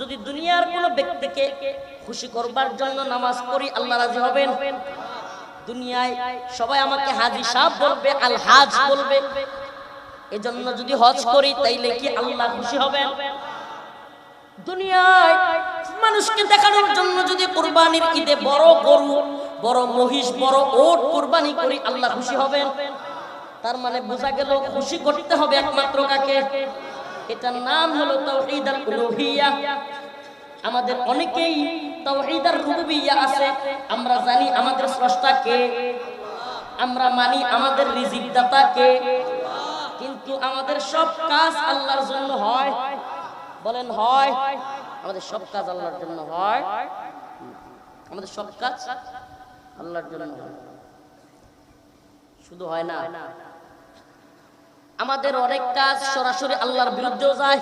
যদি দুনিয়ার কোন ব্যক্তিকে খুশি করবার জন্য নামাজ পড়ি, আল্লাহ রাজি হবেন? দুনিয়ায় সবাই আমাকে হাজি সাহেব বলবে, আল হাজ বলবে। এজন্য যদি হজ করি, তাইলে কি আল্লাহ খুশি হবেন? দুনিয়ায় মানুষকে দেখানোর জন্য যদি কোরবানির ঈদে বড় গরু, বড় মহিষ, বড় ওট কোরবানি করি, আল্লাহ খুশি হবেন? তার মানে বোঝা গেল, খুশি করতে হবে একমাত্র কাকে? এটার নাম হলো তাওহীদ আল উলুহিয়া। আমাদের অনেকেই তাওহীদ আর রুবুবিয়্যা আছে, আমরা জানি আমাদের স্রষ্টা কে, আমরা মানি আমাদের রিজিক দাতা কে, কিন্তু আমাদের সব কাজ আল্লাহর জন্য হয়। বলেন হয়, আমাদের সব কাজ আল্লাহর জন্য হয়। আমাদের সব কাজ আল্লাহর জন্য হয়। শুধু হয় না আমাদের অনেক কাজ সরাসরি আল্লাহর বিরুদ্ধেও যায়।